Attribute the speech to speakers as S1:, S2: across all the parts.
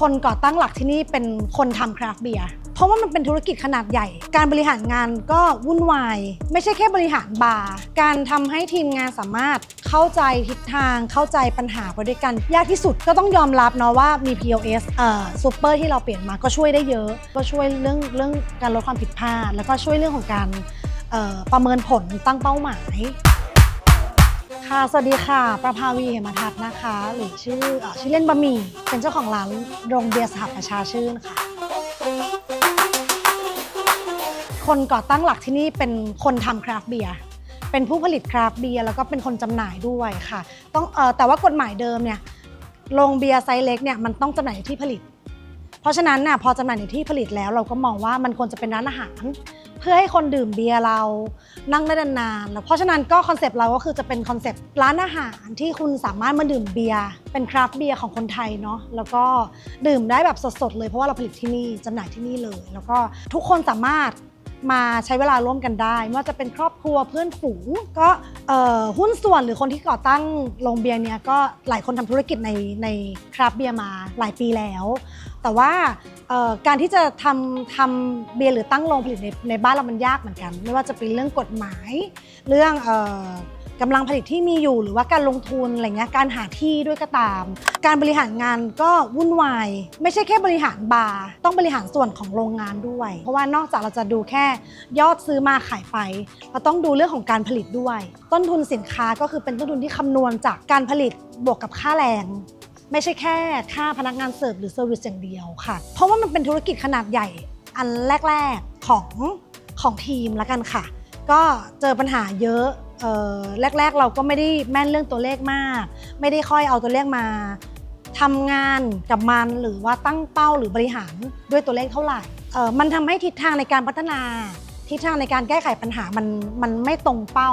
S1: คนก่อตั้งหลักที่นี่เป็นคนทำคราฟต์เบียร์เพราะว่ามันเป็นธุรกิจขนาดใหญ่ การบริหารงานก็วุ่นวาย ไม่ใช่แค่บริหารบาร์การทำให้ทีมงานสามารถเข้าใจทิศทางเข้าใจปัญหาไปด้วยกัน ยากที่สุดก็ต้องยอมรับเนาะว่ามี POS เอ่อซูเปอร์ที่เราเปลี่ยนมาก็ช่วยได้เยอะ ก็ช่วยเรื่องเรื่องการลดความผิดพลาด แล้วก็ช่วยเรื่องของการประเมินผลตั้งเป้าหมาย ค่ะ สวัสดีค่ะ ประภาวีเหมทัศน์นะคะ หรือชื่ออชื่อเล่นบะหมี่ เป็นเจ้าของร้านโรงเบียร์สหประชาชื่นค่ะ คนก่อตั้งหลักที่นี่เป็นคนทำคราฟเบียร์ เป็นผู้ผลิตคราฟเบียร์แล้วก็เป็นคนจำหน่ายด้วยค่ะ ต้องเอ่อแต่ว่ากฎหมายเดิมเนี่ย โรงเบียร์ไซส์เล็กเนี่ยมันต้องจำหน่ายที่ผลิต เพราะฉะนั้นน่ะพอจำหน่ายในที่ผลิตแล้วเราก็มองว่ามันควรจะเป็นร้านอาหาร เพื่อให้คนดื่มเบียร์เรานั่งได้นานๆแล้วเพราะฉะนั้นก็คอนเซปต์เราก็คือจะเป็นคอนเซปต์ร้านอาหารที่คุณสามารถมาดื่มเบียร์เป็นคราฟต์เบียร์ของคนไทยเนาะแล้วก็ดื่มได้แบบสดๆเลยเพราะว่าเราผลิตที่นี่จำหน่ายที่นี่เลย แล้วก็ทุกคนสามารถ มาใช้เวลาร่วมกันได้ไม่ว่าจะเป็นครอบครัวเพื่อนฝูงก็หุ้นส่วนหรือคนที่ก่อตั้งโรงเบียร์เนี่ยก็หลายคนทำธุรกิจในในคราฟเบียร์มาหลายปีแล้ว แต่ว่าการที่จะทำทำเบียร์หรือตั้งโรงผลิตในในบ้านเรามันยากเหมือนกัน ไม่ว่าจะเป็นเรื่องกฎหมายเรื่องอ กำลังผลิตที่มีอยู่หรือว่าการลงทุนอะไรเงี้ยการหาที่ด้วยก็ตาม การบริหารงานก็วุ่นวาย ไม่ใช่แค่บริหารบาร์ต้องบริหารส่วนของโรงงานด้วย เพราะว่านอกจากเราจะดูแค่ยอดซื้อมาขายไป เราต้องดูเรื่องของการผลิตด้วย ต้นทุนสินค้าก็คือเป็นต้นทุนที่คำนวณจากการผลิตบวกกับค่าแรงไม่ใช่แค่ค่าพนักงานเสิร์ฟหรือเซอร์วิสอย่างเดียวค่ะ เพราะว่ามันเป็นธุรกิจขนาดใหญ่อันแรก ๆ ของของทีมล้วกันค่ะ ก็เจอปัญหาเยอะ แรกๆเราก็ไม่ได้แม่นเรื่องตัวเลขมาก ไม่ได้ค่อยเอาตัวเลขมาทำงานกับมันหรือว่าตั้งเป้าหรือบริหารด้วยตัวเลขเท่าไหร่มันทำให้ทิศทางในการพัฒนา ทิศทางในการแก้ไขปัญหามันมันไม่ตรงเป้า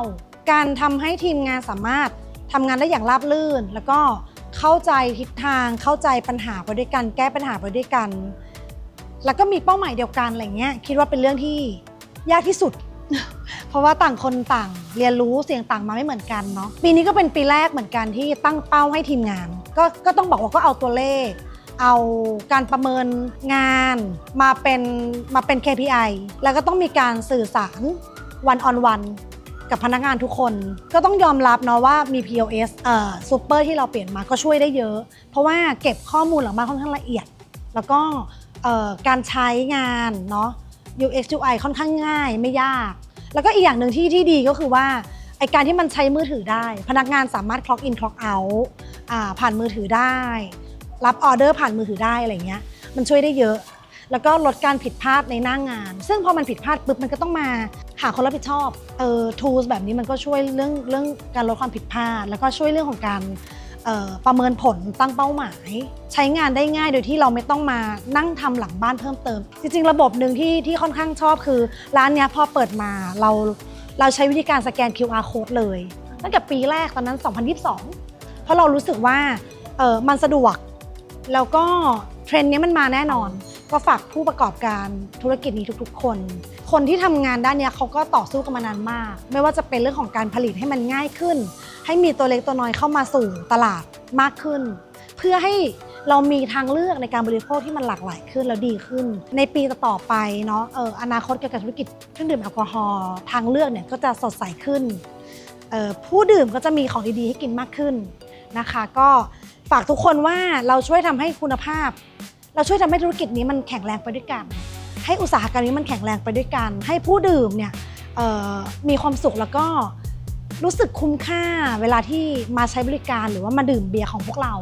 S1: การทำให้ทีมงานสามารถทำงานได้อย่างราบรื่น แล้วก็เข้าใจทิศทางเข้าใจปัญหาไปด้วยกัน แก้ปัญหาไปด้วยกัน แล้วก็มีเป้าหมายเดียวกันอะไรเงี้ยคิดว่าเป็นเรื่องที่ยากที่สุด เพราะว่าต่างคนต่างเรียนรู้เสียงต่างมาไม่เหมือนกันเนาะปีนี้ก็เป็นปีแรกเหมือนกันที่ตั้งเป้าให้ทีมงาน ก็ก็ต้องบอกว่าก็เอาตัวเลข เอาการประเมินงานมาเป็นมาเป็น KPI แล้วก็ต้องมีการสื่อสาร one on one กับพนักงานทุกคนก็ต้องยอมรับเนาะว่ามี POS เอ่อซูเปอร์ที่เราเปลี่ยนมาก็ช่วยได้เยอะ เพราะว่าเก็บข้อมูลหลังบ้านค่อนข้างละเอียด แล้วก็เอ่อการใช้งานเนาะ UX UI ค่อนข้างง่ายไม่ยาก แล้วก็อีกอย่างหนึ่งที่ที่ดีก็คือว่าไอการที่มันใช้มือถือได้ พนักงานสามารถ clock in clock out ผ่านมือถือได้ รับออเดอร์ผ่านมือถือได้อะไรเงี้ยมันช่วยได้เยอะ แล้วก็ลดการผิดพลาดในหน้างงาน ซึ่งพอมันผิดพลาดปุ๊บมันก็ต้องมาหาคนรับผิดชอบเออ tools แบบนี้มันก็ช่วยเรื่องเรื่องการลดความผิดพลาด แล้วก็ช่วยเรื่องของการ ประเมินผลตั้งเป้าหมาย ใช้งานได้ง่ายโดยที่เราไม่ต้องมานั่งทำหลังบ้านเพิ่มเติม จริง ๆ ระบบหนึ่งที่ที่ค่อนข้างชอบคือ ร้านเนี้ยพอเปิดมาเราเราใช้วิธีการสแกน QR code เลย ตั้งแต่ปีแรกตอนนั้น 2022 เพราะเรารู้สึกว่าเออมันสะดวก แล้วก็เทรนด์นี้มันมาแน่นอน ก็ฝากผู้ประกอบการธุรกิจนี้ทุกๆ คน คนที่ทำงานด้านนี้เขาก็ต่อสู้กันมานานมาก ไม่ว่าจะเป็นเรื่องของการผลิตให้มันง่ายขึ้น ให้มีตัวเล็กตัวน้อยเข้ามาสู่ตลาดมากขึ้น เพื่อให้เรามีทางเลือกในการบริโภคที่มันหลากหลายขึ้นแล้วดีขึ้น ในปีต่อไปเนาะเอออนาคตเกี่ยวกับธุรกิจเครื่องดื่มแอลกอฮอล์ทางเลือกเนี่ยก็จะสดใสขึ้นผู้ดื่มก็จะมีของดีๆให้กินมากขึ้นนะคะ ก็ฝากทุกคนว่าเราช่วยทำให้คุณภาพ เราช่วยทำให้ธุรกิจนี้มันแข็งแรงไปด้วยกัน ให้อุตสาหกรรมนี้มันแข็งแรงไปด้วยกัน ให้ผู้ดื่มเนี่ยมีความสุขแล้วก็รู้สึกคุ้มค่าเวลาที่มาใช้บริการหรือว่ามาดื่มเบียร์ของพวกเรา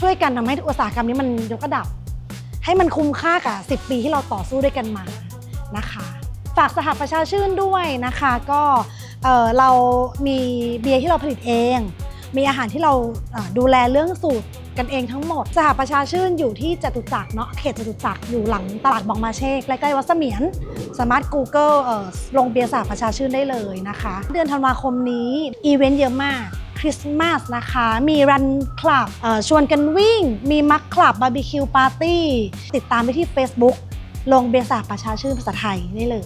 S1: ช่วยกันทำให้อุตสาหกรรมนี้มันยกระดับ ให้มันคุ้มค่ากับ10 ปีที่เราต่อสู้ด้วยกันมานะคะฝากสหประชาชื่นด้วยนะคะก็เอ่อเรามีเบียร์ที่เราผลิตเอง มีอาหารที่เราดูแลเรื่องสูตร กันเองทั้งหมดสหประชาชื่นอยู่ที่จตุจักรเนาะเขตจตุจักรอยู่หลังตลาดบองมาเช่ใกล้ๆวัดเสมียน สามารถ Google เอ่อลงเบียร์สหประชาชื่นได้เลยนะคะ เดือนธันวาคมนี้อีเวนต์เยอะมากคริสต์มาสนะคะ มีรันคลับชวนกันวิ่ง มีมักคลับบาร์บีคิวปาร์ตี้ ติดตามไปที่ Facebook ลงเบียร์สหประชาชื่นภาษาไทยได้เลย